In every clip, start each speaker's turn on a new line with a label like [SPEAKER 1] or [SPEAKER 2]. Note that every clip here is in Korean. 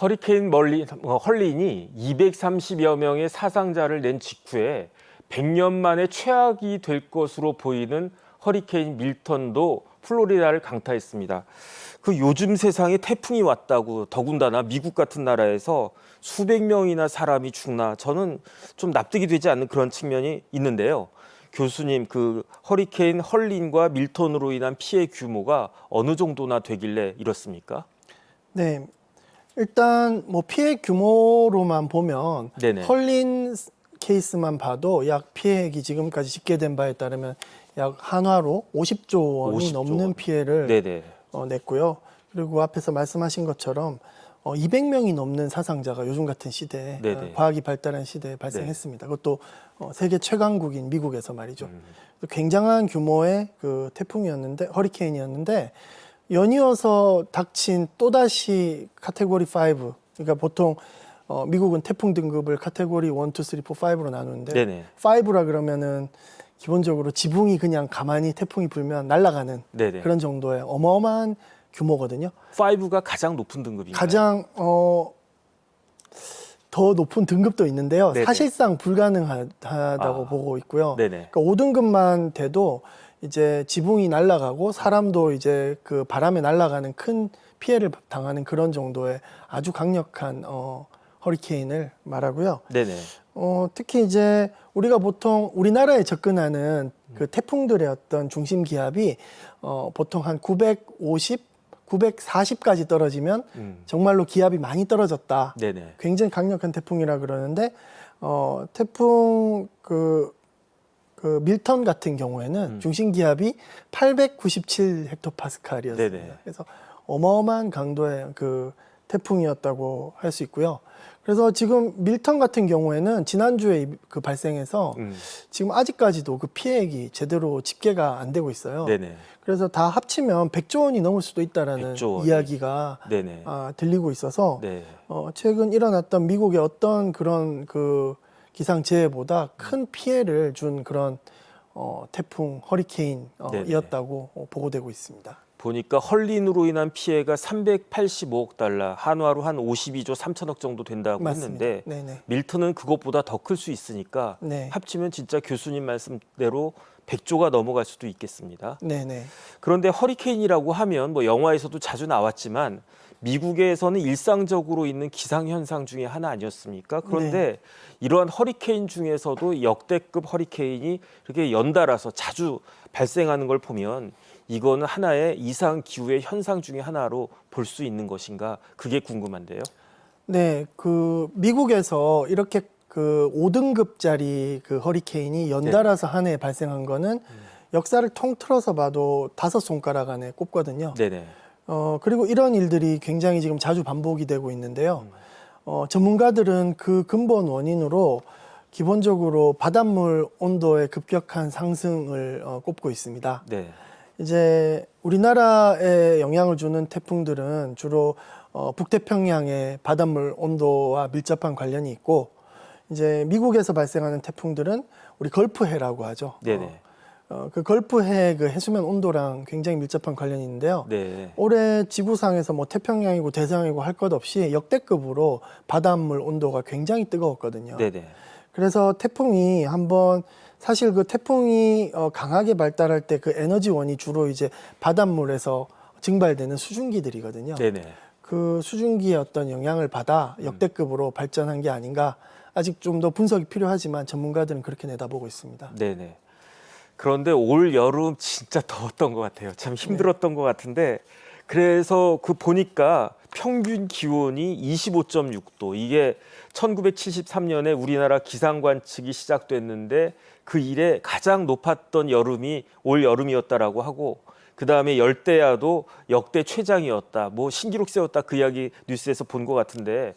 [SPEAKER 1] 허리케인 멀리, 어, 헐린이 230여 명의 사상자를 낸 직후에 100년 만에 최악이 될 것으로 보이는 허리케인 밀턴도 플로리다를 강타했습니다. 그 요즘 세상에 태풍이 왔다고 더군다나 미국 같은 나라에서 수백 명이나 사람이 죽나 저는 좀 납득이 되지 않는 그런 측면이 있는데요. 교수님 그 허리케인 헐린과 밀턴으로 인한 피해 규모가 어느 정도나 되길래 이렇습니까?
[SPEAKER 2] 네. 일단 뭐 피해 규모로만 보면
[SPEAKER 1] 네네.
[SPEAKER 2] 헐린 케이스만 봐도 약 피해액이 지금까지 집계된 바에 따르면 약 한화로 50조 원이
[SPEAKER 1] 50조
[SPEAKER 2] 넘는
[SPEAKER 1] 원.
[SPEAKER 2] 피해를
[SPEAKER 1] 네네.
[SPEAKER 2] 어, 냈고요. 그리고 앞에서 말씀하신 것처럼 어, 200명이 넘는 사상자가 요즘 같은 시대에
[SPEAKER 1] 네네.
[SPEAKER 2] 어, 과학이 발달한 시대에 발생했습니다. 그것도 어, 세계 최강국인 미국에서 말이죠.
[SPEAKER 1] 음.
[SPEAKER 2] 굉장한 규모의 그 태풍이었는데 허리케인이었는데 연이어서 닥친 또다시 카테고리 5 그러니까 보통 어, 미국은 태풍 등급을 카테고리 1, 2, 3, 4, 5로 나누는데
[SPEAKER 1] 네네.
[SPEAKER 2] 5라 그러면은 기본적으로 지붕이 그냥 가만히 태풍이 불면 날아가는
[SPEAKER 1] 네네.
[SPEAKER 2] 그런 정도의 어마어마한 규모거든요.
[SPEAKER 1] 5가 가장 높은 등급인가요?
[SPEAKER 2] 가장 어, 더 높은 등급도 있는데요.
[SPEAKER 1] 네네.
[SPEAKER 2] 사실상 불가능하다고
[SPEAKER 1] 아.
[SPEAKER 2] 보고 있고요.
[SPEAKER 1] 네네.
[SPEAKER 2] 그러니까 5등급만 돼도 이제 지붕이 날아가고 사람도 이제 그 바람에 날아가는 큰 피해를 당하는 그런 정도의 아주 강력한 어, 허리케인을 말하고요.
[SPEAKER 1] 네네.
[SPEAKER 2] 어, 특히 이제 우리가 보통 우리나라에 접근하는 그 태풍들의 어떤 중심 기압이 어, 보통 한 950, 940까지 떨어지면
[SPEAKER 1] 음.
[SPEAKER 2] 정말로 기압이 많이 떨어졌다.
[SPEAKER 1] 네네.
[SPEAKER 2] 굉장히 강력한 태풍이라 그러는데 어, 태풍 그, 그 밀턴 같은 경우에는
[SPEAKER 1] 음.
[SPEAKER 2] 중심 기압이 897 헥토파스칼이었습니다.
[SPEAKER 1] 네네.
[SPEAKER 2] 그래서 어마어마한 강도의 그 태풍이었다고 할 수 있고요. 그래서 지금 밀턴 같은 경우에는 지난주에 이- 그 발생해서
[SPEAKER 1] 음.
[SPEAKER 2] 지금 아직까지도 그 피해액이 제대로 집계가 안 되고 있어요.
[SPEAKER 1] 네네.
[SPEAKER 2] 그래서 다 합치면 100조 원이 넘을 수도 있다라는
[SPEAKER 1] 100조 원이.
[SPEAKER 2] 이야기가
[SPEAKER 1] 네네.
[SPEAKER 2] 아, 들리고 있어서
[SPEAKER 1] 네.
[SPEAKER 2] 어, 최근 일어났던 미국의 어떤 그런 그 기상재해보다 큰 피해를 준 그런 어, 태풍 허리케인이었다고 어, 보고되고 있습니다.
[SPEAKER 1] 보니까 헐린으로 인한 피해가 385억 달러, 한화로 한 52조 3천억 정도 된다고
[SPEAKER 2] 맞습니다.
[SPEAKER 1] 했는데
[SPEAKER 2] 네네.
[SPEAKER 1] 밀턴은 그것보다 더 클 수 있으니까
[SPEAKER 2] 네.
[SPEAKER 1] 합치면 진짜 교수님 말씀대로 100조가 넘어갈 수도 있겠습니다.
[SPEAKER 2] 네네.
[SPEAKER 1] 그런데 허리케인이라고 하면 뭐 영화에서도 자주 나왔지만 미국에서는 일상적으로 있는 기상 현상 중에 하나 아니었습니까? 그런데 이러한 허리케인 중에서도 역대급 허리케인이 이렇게 연달아서 자주 발생하는 걸 보면 이거는 하나의 이상 기후의 현상 중에 하나로 볼 수 있는 것인가? 그게 궁금한데요.
[SPEAKER 2] 네, 그 미국에서 이렇게 그 5등급짜리 그 허리케인이 연달아서 한 해에 발생한 거는 역사를 통틀어서 봐도 다섯 손가락 안에 꼽거든요.
[SPEAKER 1] 네네.
[SPEAKER 2] 어, 그리고 이런 일들이 굉장히 지금 자주 반복이 되고 있는데요. 어, 전문가들은 그 근본 원인으로 기본적으로 바닷물 온도의 급격한 상승을 어, 꼽고 있습니다.
[SPEAKER 1] 네.
[SPEAKER 2] 이제 우리나라에 영향을 주는 태풍들은 주로 어, 북태평양의 바닷물 온도와 밀접한 관련이 있고 이제 미국에서 발생하는 태풍들은 우리 걸프해라고 하죠.
[SPEAKER 1] 네네.
[SPEAKER 2] 어, 어, 그 걸프해 그 해수면 온도랑 굉장히 밀접한 관련이 있는데요.
[SPEAKER 1] 네.
[SPEAKER 2] 올해 지구상에서 뭐 태평양이고 대서양이고 할 것 없이 역대급으로 바닷물 온도가 굉장히 뜨거웠거든요.
[SPEAKER 1] 네네.
[SPEAKER 2] 그래서 태풍이 한번 사실 그 태풍이 어, 강하게 발달할 때 그 에너지원이 주로 이제 바닷물에서 증발되는 수증기들이거든요.
[SPEAKER 1] 네네.
[SPEAKER 2] 그 수증기의 어떤 영향을 받아
[SPEAKER 1] 음.
[SPEAKER 2] 역대급으로 발전한 게 아닌가. 아직 좀 더 분석이 필요하지만 전문가들은 그렇게 내다보고 있습니다.
[SPEAKER 1] 네네. 그런데 올 여름 진짜 더웠던 것 같아요. 참 힘들었던 것 같은데 그래서 그 보니까 평균 기온이 25.6도 이게 1973년에 우리나라 기상 관측이 시작됐는데 그 이래 가장 높았던 여름이 올 여름이었다라고 하고 그 다음에 열대야도 역대 최장이었다. 뭐 신기록 세웠다 그 이야기 뉴스에서 본 것 같은데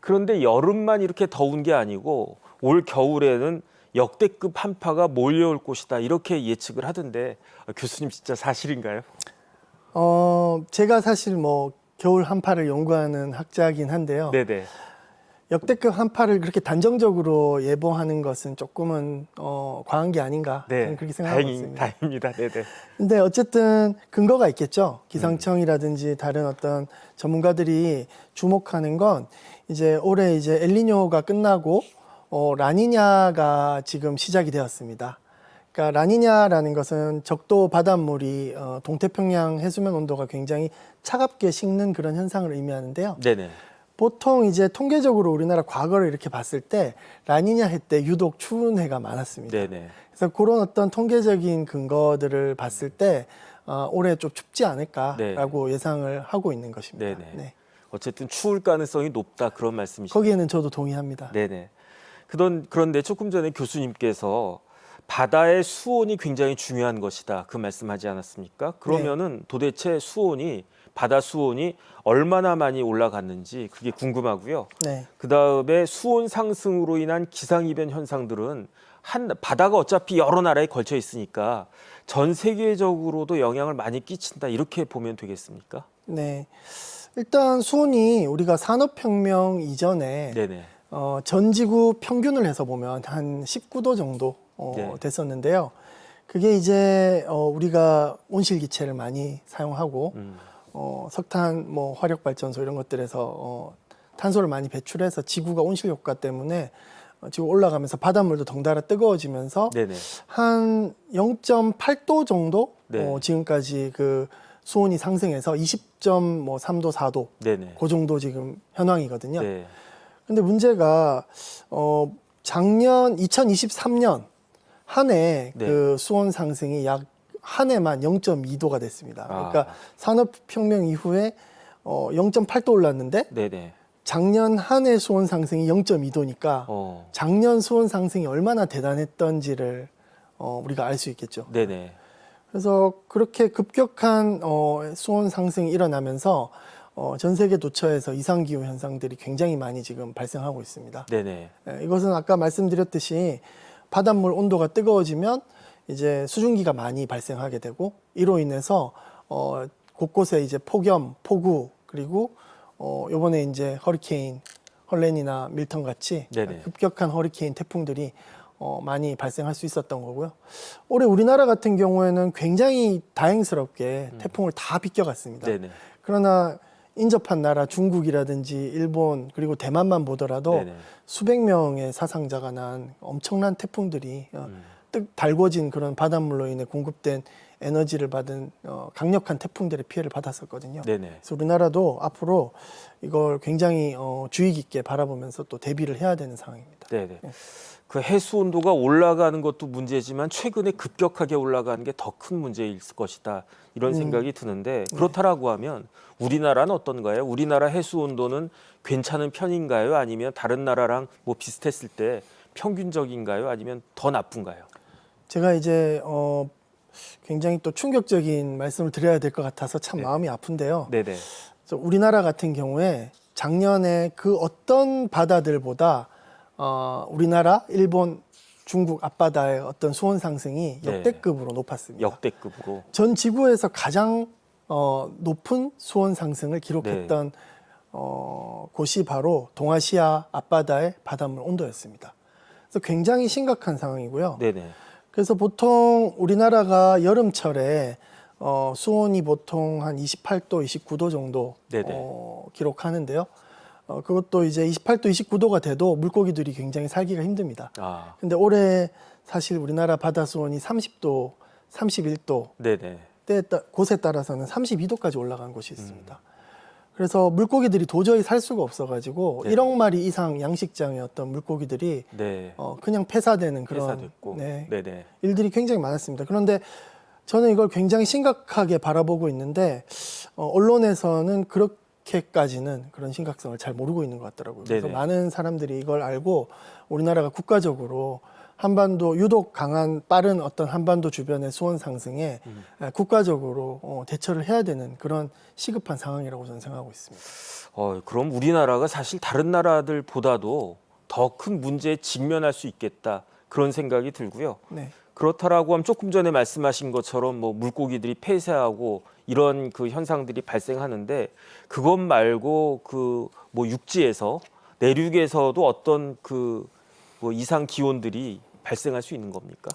[SPEAKER 1] 그런데 여름만 이렇게 더운 게 아니고 올 겨울에는 역대급 한파가 몰려올 것이다 이렇게 예측을 하던데 아, 교수님 진짜 사실인가요?
[SPEAKER 2] 어, 제가 사실 뭐 겨울 한파를 연구하는 학자이긴 한데요.
[SPEAKER 1] 네네.
[SPEAKER 2] 역대급 한파를 그렇게 단정적으로 예보하는 것은 조금은 어, 과한 게 아닌가
[SPEAKER 1] 네,
[SPEAKER 2] 그렇게 생각하고
[SPEAKER 1] 다행,
[SPEAKER 2] 있습니다.
[SPEAKER 1] 다행입니다. 네, 네.
[SPEAKER 2] 근데 어쨌든 근거가 있겠죠. 기상청이라든지 다른 어떤 전문가들이 주목하는 건 이제 올해 이제 엘니뇨가 끝나고 어, 라니냐가 지금 시작이 되었습니다. 그러니까 라니냐라는 것은 적도 바닷물이 어, 동태평양 해수면 온도가 굉장히 차갑게 식는 그런 현상을 의미하는데요.
[SPEAKER 1] 네, 네.
[SPEAKER 2] 보통 이제 통계적으로 우리나라 과거를 이렇게 봤을 때 라니냐 해 때 유독 추운 해가 많았습니다.
[SPEAKER 1] 네, 네.
[SPEAKER 2] 그래서 그런 어떤 통계적인 근거들을 봤을 때 어, 올해 좀 춥지 않을까라고 예상을 하고 있는 것입니다.
[SPEAKER 1] 네, 네.
[SPEAKER 2] 네.
[SPEAKER 1] 어쨌든 추울 가능성이 높다 그런 말씀이시죠.
[SPEAKER 2] 거기에는 저도 동의합니다.
[SPEAKER 1] 네네. 그런 그런데 조금 전에 교수님께서 바다의 수온이 굉장히 중요한 것이다 그 말씀하지 않았습니까? 그러면은 도대체 수온이 바다 수온이 얼마나 많이 올라갔는지 그게 궁금하고요.
[SPEAKER 2] 네.
[SPEAKER 1] 그 다음에 수온 상승으로 인한 기상 이변 현상들은 한 바다가 어차피 여러 나라에 걸쳐 있으니까 전 세계적으로도 영향을 많이 끼친다 이렇게 보면 되겠습니까?
[SPEAKER 2] 네. 일단 수온이 우리가 산업혁명 이전에
[SPEAKER 1] 네네.
[SPEAKER 2] 어, 전 지구 평균을 해서 보면 한 19도 정도 어,
[SPEAKER 1] 네.
[SPEAKER 2] 됐었는데요. 그게 이제 어, 우리가 온실기체를 많이 사용하고
[SPEAKER 1] 음,
[SPEAKER 2] 어, 석탄, 뭐 화력 발전소 이런 것들에서 어, 탄소를 많이 배출해서 지구가 온실 효과 때문에 어, 지구 올라가면서 바닷물도 덩달아 뜨거워지면서
[SPEAKER 1] 네네.
[SPEAKER 2] 한 0.8도 정도
[SPEAKER 1] 네.
[SPEAKER 2] 어, 지금까지 그 수온이 상승해서 20.3도, 4도
[SPEAKER 1] 네네.
[SPEAKER 2] 그 정도 지금 현황이거든요.
[SPEAKER 1] 네.
[SPEAKER 2] 근데 문제가 어 작년 2023년 한해
[SPEAKER 1] 네.
[SPEAKER 2] 그 수온 상승이 약 한 해만 0.2도가 됐습니다.
[SPEAKER 1] 아.
[SPEAKER 2] 그러니까 산업혁명 이후에 어 0.8도 올랐는데
[SPEAKER 1] 네네.
[SPEAKER 2] 작년 한 해 수온 상승이 0.2도니까
[SPEAKER 1] 어.
[SPEAKER 2] 작년 수온 상승이 얼마나 대단했던지를 어 우리가 알 수 있겠죠.
[SPEAKER 1] 네네.
[SPEAKER 2] 그래서 그렇게 급격한 어, 수온 상승이 일어나면서 어, 전 세계 도처에서 이상 기후 현상들이 굉장히 많이 지금 발생하고 있습니다.
[SPEAKER 1] 네네.
[SPEAKER 2] 예, 이것은 아까 말씀드렸듯이 바닷물 온도가 뜨거워지면 이제 수증기가 많이 발생하게 되고 이로 인해서 어, 곳곳에 이제 폭염, 폭우 그리고 어, 요번에 이제 허리케인 헐렌이나 밀턴 같이
[SPEAKER 1] 네네.
[SPEAKER 2] 급격한 허리케인 태풍들이 어, 많이 발생할 수 있었던 거고요. 올해 우리나라 같은 경우에는 굉장히 다행스럽게 태풍을 다 비껴갔습니다.
[SPEAKER 1] 네네.
[SPEAKER 2] 그러나 인접한 나라 중국이라든지 일본 그리고 대만만 보더라도
[SPEAKER 1] 네네.
[SPEAKER 2] 수백 명의 사상자가 난 엄청난 태풍들이 어,
[SPEAKER 1] 음.
[SPEAKER 2] 뜨, 달궈진 그런 바닷물로 인해 공급된 에너지를 받은 어, 강력한 태풍들의 피해를 받았었거든요.
[SPEAKER 1] 네네.
[SPEAKER 2] 그래서 우리나라도 앞으로 이걸 굉장히 어, 주의 깊게 바라보면서 또 대비를 해야 되는 상황입니다.
[SPEAKER 1] 네네. 그 해수 온도가 올라가는 것도 문제지만 최근에 급격하게 올라가는 게 더 큰 문제일 것이다 이런
[SPEAKER 2] 음.
[SPEAKER 1] 생각이 드는데 그렇다라고 하면 우리나라는 어떤가요? 우리나라 해수 온도는 괜찮은 편인가요? 아니면 다른 나라랑 뭐 비슷했을 때 평균적인가요? 아니면 더 나쁜가요?
[SPEAKER 2] 제가 이제 어, 굉장히 또 충격적인 말씀을 드려야 될 것 같아서 참
[SPEAKER 1] 네.
[SPEAKER 2] 마음이 아픈데요.
[SPEAKER 1] 네네.
[SPEAKER 2] 그래서 우리나라 같은 경우에 작년에 그 어떤 바다들보다 어, 우리나라, 일본, 중국 앞바다의 어떤 수온 상승이
[SPEAKER 1] 네.
[SPEAKER 2] 역대급으로 높았습니다.
[SPEAKER 1] 역대급으로.
[SPEAKER 2] 전 지구에서 가장 어, 높은 수온 상승을 기록했던
[SPEAKER 1] 네.
[SPEAKER 2] 어, 곳이 바로 동아시아 앞바다의 바닷물 온도였습니다. 그래서 굉장히 심각한 상황이고요.
[SPEAKER 1] 네네.
[SPEAKER 2] 그래서 보통 우리나라가 여름철에 어, 수온이 보통 한 28도, 29도 정도
[SPEAKER 1] 네네.
[SPEAKER 2] 어, 기록하는데요. 어, 그것도 이제 28도, 29도가 돼도 물고기들이 굉장히 살기가 힘듭니다.
[SPEAKER 1] 아,
[SPEAKER 2] 근데 올해 사실 우리나라 바다 수온이 30도, 31도
[SPEAKER 1] 네네.
[SPEAKER 2] 때에 따, 곳에 따라서는 32도까지 올라간 곳이 있습니다. 그래서 물고기들이 도저히 살 수가 없어가지고
[SPEAKER 1] 네.
[SPEAKER 2] 1억 마리 이상 양식장의 어떤 물고기들이
[SPEAKER 1] 네.
[SPEAKER 2] 어, 그냥 폐사되는 그런
[SPEAKER 1] 회사됐고.
[SPEAKER 2] 네,
[SPEAKER 1] 네 네.
[SPEAKER 2] 일들이 굉장히 많았습니다. 그런데 저는 이걸 굉장히 심각하게 바라보고 있는데 어, 언론에서는 그렇게 까지는 그런 심각성을 잘 모르고 있는 것 같더라고요. 그래서
[SPEAKER 1] 네네.
[SPEAKER 2] 많은 사람들이 이걸 알고 우리나라가 국가적으로 한반도 유독 강한 빠른 어떤 한반도 주변의 수온 상승에
[SPEAKER 1] 음.
[SPEAKER 2] 에, 국가적으로 어, 대처를 해야 되는 그런 시급한 상황이라고 저는 생각하고 있습니다.
[SPEAKER 1] 어, 그럼 우리나라가 사실 다른 나라들보다도 더 큰 문제에 직면할 수 있겠다 그런 생각이 들고요.
[SPEAKER 2] 네.
[SPEAKER 1] 그렇다라고 하면 조금 전에 말씀하신 것처럼 뭐 물고기들이 폐사하고 이런 그 현상들이 발생하는데 그것 말고 그 뭐 육지에서 내륙에서도 어떤 그 뭐 이상 기온들이 발생할 수 있는 겁니까?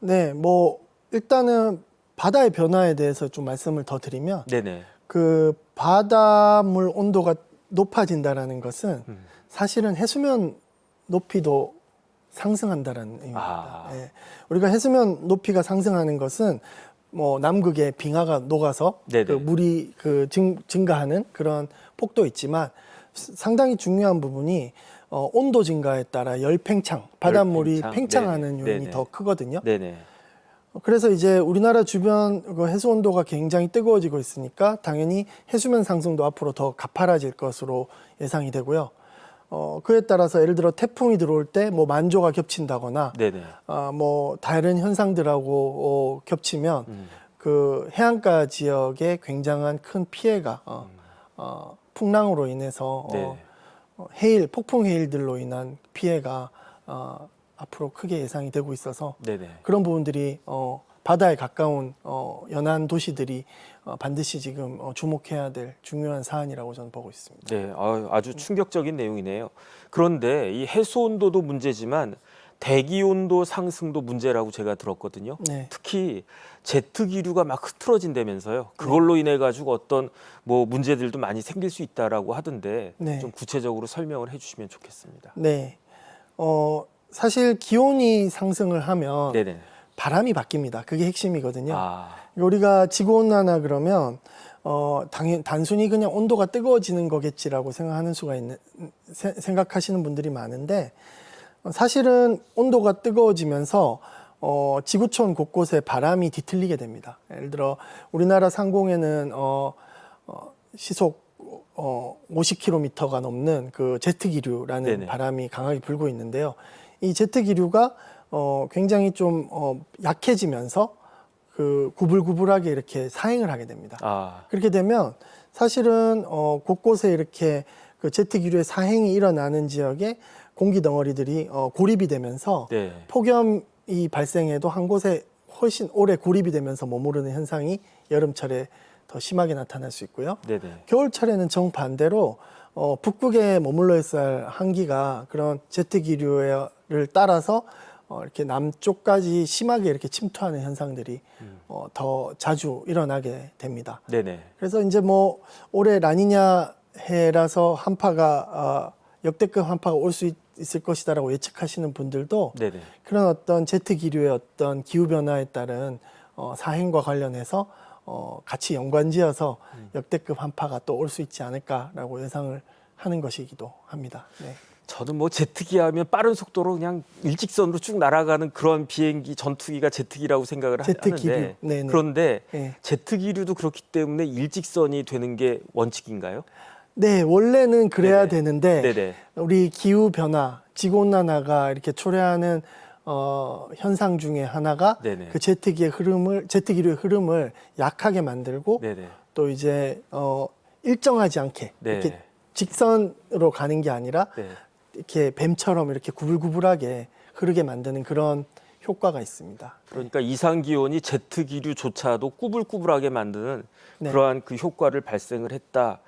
[SPEAKER 2] 네, 뭐 일단은 바다의 변화에 대해서 좀 말씀을 더 드리면
[SPEAKER 1] 네네.
[SPEAKER 2] 그 바닷물 온도가 높아진다라는 것은
[SPEAKER 1] 음.
[SPEAKER 2] 사실은 해수면 높이도 상승한다라는 의미입니다.
[SPEAKER 1] 아.
[SPEAKER 2] 예. 우리가 해수면 높이가 상승하는 것은 뭐 남극의 빙하가 녹아서
[SPEAKER 1] 네네.
[SPEAKER 2] 그 물이 그 증, 증가하는 그런 폭도 있지만 스- 상당히 중요한 부분이 어, 온도 증가에 따라 열 팽창, 바닷물이
[SPEAKER 1] 열팽창.
[SPEAKER 2] 팽창하는
[SPEAKER 1] 네네.
[SPEAKER 2] 요인이
[SPEAKER 1] 네네.
[SPEAKER 2] 더 크거든요.
[SPEAKER 1] 네네.
[SPEAKER 2] 그래서 이제 우리나라 주변 그 해수 온도가 굉장히 뜨거워지고 있으니까 당연히 해수면 상승도 앞으로 더 가파라질 것으로 예상이 되고요. 어, 그에 따라서 예를 들어 태풍이 들어올 때 뭐 만조가 겹친다거나
[SPEAKER 1] 네네.
[SPEAKER 2] 아, 뭐 다른 현상들하고 어, 겹치면
[SPEAKER 1] 음.
[SPEAKER 2] 그 해안가 지역에 굉장한 큰 피해가 어, 어, 풍랑으로 인해서
[SPEAKER 1] 네.
[SPEAKER 2] 어, 어, 해일, 폭풍 해일들로 인한 피해가 어, 앞으로 크게 예상이 되고 있어서
[SPEAKER 1] 네네.
[SPEAKER 2] 그런 부분들이 어, 바다에 가까운 어, 연안 도시들이 어, 반드시 지금 어, 주목해야 될 중요한 사안이라고 저는 보고 있습니다.
[SPEAKER 1] 네, 아유, 아주 충격적인 내용이네요. 그런데 이 해수 온도도 문제지만 대기 온도 상승도 문제라고 제가 들었거든요.
[SPEAKER 2] 네.
[SPEAKER 1] 특히 제트 기류가 막 흐트러진다면서요. 그걸로 인해 가지고 어떤 뭐 문제들도 많이 생길 수 있다라고 하던데
[SPEAKER 2] 네.
[SPEAKER 1] 좀 구체적으로 설명을 해주시면 좋겠습니다.
[SPEAKER 2] 네. 어, 사실 기온이 상승을 하면
[SPEAKER 1] 네네.
[SPEAKER 2] 바람이 바뀝니다. 그게 핵심이거든요.
[SPEAKER 1] 아,
[SPEAKER 2] 우리가 지구 온난화 그러면 어, 당연 단순히 그냥 온도가 뜨거워지는 거겠지라고 생각하는 수가 있는 세- 생각하시는 분들이 많은데 어, 사실은 온도가 뜨거워지면서 어, 지구촌 곳곳에 바람이 뒤틀리게 됩니다. 예를 들어 우리나라 상공에는 어, 어, 시속 어, 50km가 넘는 그 제트 기류라는
[SPEAKER 1] 네네.
[SPEAKER 2] 바람이 강하게 불고 있는데요. 이 제트 기류가 어, 굉장히 좀 어, 약해지면서 그 구불구불하게 이렇게 사행을 하게 됩니다.
[SPEAKER 1] 아,
[SPEAKER 2] 그렇게 되면 사실은 어, 곳곳에 이렇게 그 제트 기류의 사행이 일어나는 지역에 공기 덩어리들이 어, 고립이 되면서
[SPEAKER 1] 네.
[SPEAKER 2] 폭염이 발생해도 한 곳에 훨씬 오래 고립이 되면서 머무르는 현상이 여름철에 더 심하게 나타날 수 있고요.
[SPEAKER 1] 네네.
[SPEAKER 2] 겨울철에는 정반대로 어, 북극에 머물러 할 한기가 그런 제트 기류를 따라서 어, 이렇게 남쪽까지 심하게 이렇게 침투하는 현상들이 어, 더 자주 일어나게 됩니다.
[SPEAKER 1] 네네.
[SPEAKER 2] 그래서 이제 뭐 올해 라니냐 해라서 한파가 어, 역대급 한파가 올 수 있을 것이다라고 예측하시는 분들도
[SPEAKER 1] 네네.
[SPEAKER 2] 그런 어떤 제트 기류의 어떤 기후 변화에 따른 어, 사행과 관련해서 어, 같이 연관지어서 역대급 한파가 또 올 수 있지 않을까라고 예상을 하는 것이기도 합니다. 네.
[SPEAKER 1] 저는 뭐 제트기 하면 빠른 속도로 그냥 일직선으로 쭉 날아가는 그런 비행기 전투기가 제트기라고 생각을 하-
[SPEAKER 2] 제트기류.
[SPEAKER 1] 하는데
[SPEAKER 2] 네네.
[SPEAKER 1] 그런데
[SPEAKER 2] 네.
[SPEAKER 1] 제트기류도 그렇기 때문에 일직선이 되는 게 원칙인가요?
[SPEAKER 2] 네, 원래는 그래야
[SPEAKER 1] 네네.
[SPEAKER 2] 되는데
[SPEAKER 1] 네네.
[SPEAKER 2] 우리 기후 변화, 지구 온난화가 이렇게 초래하는 어, 현상 중에 하나가
[SPEAKER 1] 네네.
[SPEAKER 2] 그 제트기의 흐름을 제트기류의 흐름을 약하게 만들고
[SPEAKER 1] 네네.
[SPEAKER 2] 또 이제 어, 일정하지 않게
[SPEAKER 1] 네.
[SPEAKER 2] 이렇게 직선으로 가는 게 아니라
[SPEAKER 1] 네.
[SPEAKER 2] 이렇게 뱀처럼 이렇게 구불구불하게 흐르게 만드는 그런 효과가 있습니다.
[SPEAKER 1] 그러니까 이상 기온이 제트 기류조차도 꾸불꾸불하게 만드는
[SPEAKER 2] 네.
[SPEAKER 1] 그러한 그 효과를 발생을 했다.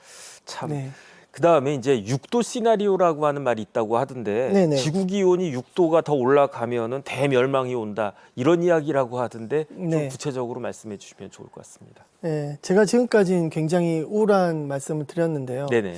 [SPEAKER 1] 참.
[SPEAKER 2] 네.
[SPEAKER 1] 그 다음에 이제 6도 시나리오라고 하는 말이 있다고 하던데
[SPEAKER 2] 네네.
[SPEAKER 1] 지구 기온이 6도가 더 올라가면은 대멸망이 온다 이런 이야기라고 하던데 좀
[SPEAKER 2] 네.
[SPEAKER 1] 구체적으로 말씀해 주시면 좋을 것 같습니다.
[SPEAKER 2] 네, 제가 지금까지는 굉장히 우울한 말씀을 드렸는데요.
[SPEAKER 1] 네네.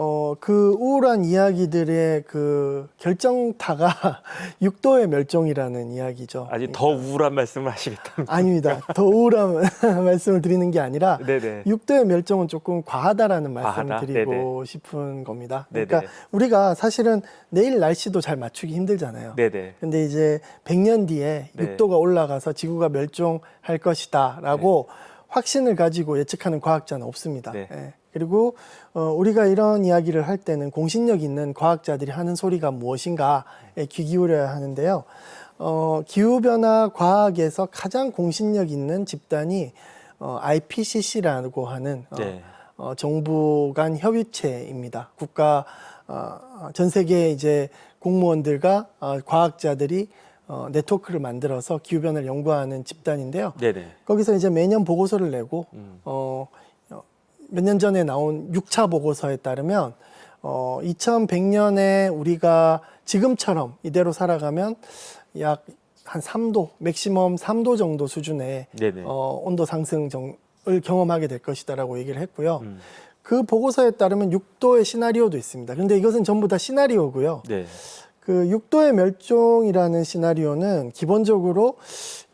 [SPEAKER 2] 어, 그 우울한 이야기들의 그 결정타가 6도의 멸종이라는 이야기죠.
[SPEAKER 1] 아직 더 우울한 말씀을 하시겠답니다.
[SPEAKER 2] 아닙니다. 더 우울한 말씀을 드리는 게 아니라
[SPEAKER 1] 네네.
[SPEAKER 2] 6도의 멸종은 조금 과하다라는 말씀을
[SPEAKER 1] 과하다?
[SPEAKER 2] 드리고 싶은 겁니다.
[SPEAKER 1] 네네.
[SPEAKER 2] 그러니까 우리가 사실은 내일 날씨도 잘 맞추기 힘들잖아요.
[SPEAKER 1] 네네.
[SPEAKER 2] 근데 이제 100년 뒤에
[SPEAKER 1] 네.
[SPEAKER 2] 6도가 올라가서 지구가 멸종할 것이다라고 확신을 가지고 예측하는 과학자는 없습니다.
[SPEAKER 1] 네.
[SPEAKER 2] 예. 그리고 어, 우리가 이런 이야기를 할 때는 공신력 있는 과학자들이 하는 소리가 무엇인가에 귀 기울여야 하는데요. 어, 기후변화 과학에서 가장 공신력 있는 집단이 어, IPCC라고 하는 어,
[SPEAKER 1] 네.
[SPEAKER 2] 어, 정부 간 협의체입니다. 국가 어, 전 세계 이제 공무원들과 어, 과학자들이 어, 네트워크를 만들어서 기후 변화를 연구하는 집단인데요.
[SPEAKER 1] 네네.
[SPEAKER 2] 거기서 이제 매년 보고서를 내고
[SPEAKER 1] 음.
[SPEAKER 2] 어, 몇 년 전에 나온 6차 보고서에 따르면 어, 2100년에 우리가 지금처럼 이대로 살아가면 약 한 3도, 맥시멈 3도 정도 수준의
[SPEAKER 1] 네네.
[SPEAKER 2] 어, 온도 상승을 경험하게 될 것이다라고 얘기를 했고요.
[SPEAKER 1] 음.
[SPEAKER 2] 그 보고서에 따르면 6도의 시나리오도 있습니다. 근데 이것은 전부 다 시나리오고요.
[SPEAKER 1] 네.
[SPEAKER 2] 그 6도의 멸종이라는 시나리오는 기본적으로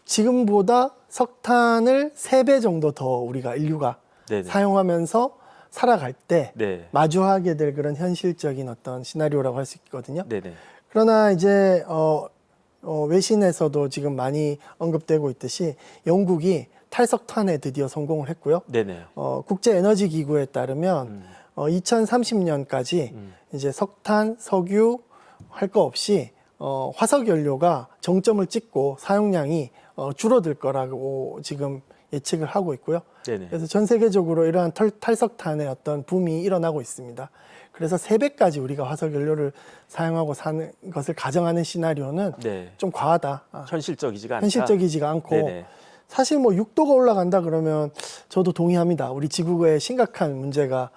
[SPEAKER 2] 지금보다 석탄을 3배 정도 더 우리가 인류가
[SPEAKER 1] 네네.
[SPEAKER 2] 사용하면서 살아갈 때
[SPEAKER 1] 네.
[SPEAKER 2] 마주하게 될 그런 현실적인 어떤 시나리오라고 할 수 있거든요.
[SPEAKER 1] 네네.
[SPEAKER 2] 그러나 이제 어, 어, 외신에서도 지금 많이 언급되고 있듯이 영국이 탈석탄에 드디어 성공을 했고요.
[SPEAKER 1] 네네.
[SPEAKER 2] 어, 국제 에너지 기구에 따르면
[SPEAKER 1] 음.
[SPEAKER 2] 어, 2030년까지
[SPEAKER 1] 음.
[SPEAKER 2] 이제 석탄, 석유 할 거 없이 어, 화석 연료가 정점을 찍고 사용량이 어, 줄어들 거라고 지금 예측을 하고 있고요.
[SPEAKER 1] 네네.
[SPEAKER 2] 그래서 전 세계적으로 이러한 털, 탈석탄의 어떤 붐이 일어나고 있습니다. 그래서 세배까지 우리가 화석 연료를 사용하고 사는 것을 가정하는 시나리오는
[SPEAKER 1] 네.
[SPEAKER 2] 좀 과하다. 아,
[SPEAKER 1] 현실적이지가 않다.
[SPEAKER 2] 현실적이지가 않고
[SPEAKER 1] 네네.
[SPEAKER 2] 사실 뭐 6도가 올라간다 그러면 저도 동의합니다. 우리 지구에 심각한 문제가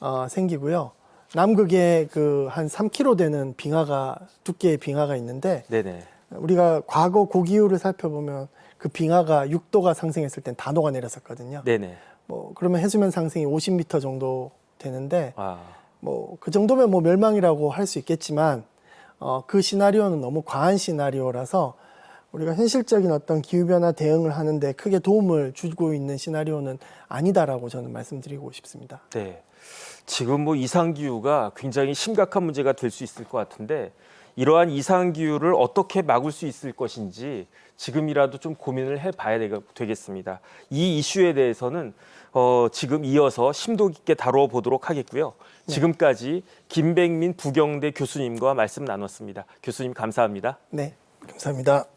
[SPEAKER 2] 어, 생기고요. 남극에 그 한 3km 되는 빙하가 두께의 빙하가 있는데
[SPEAKER 1] 네네.
[SPEAKER 2] 우리가 과거 고기후를 살펴보면 그 빙하가 6도가 상승했을 땐다 녹아내렸었거든요.
[SPEAKER 1] 네네.
[SPEAKER 2] 뭐 그러면 해수면 상승이 50m 정도 되는데
[SPEAKER 1] 아.
[SPEAKER 2] 뭐 그 정도면 뭐 멸망이라고 할 수 있겠지만 어, 그 시나리오는 너무 과한 시나리오라서 우리가 현실적인 어떤 기후 변화 대응을 하는데 크게 도움을 주고 있는 시나리오는 아니다라고 저는 말씀드리고 싶습니다.
[SPEAKER 1] 네. 지금 뭐 이상 기후가 굉장히 심각한 문제가 될 수 있을 것 같은데 이러한 이상 기후를 어떻게 막을 수 있을 것인지 지금이라도 좀 고민을 해봐야 되- 되겠습니다. 이 이슈에 대해서는 어, 지금 이어서 심도 깊게 다뤄 보도록 하겠고요. 지금까지 김백민 부경대 교수님과 말씀 나눴습니다. 교수님 감사합니다.
[SPEAKER 2] 네, 감사합니다.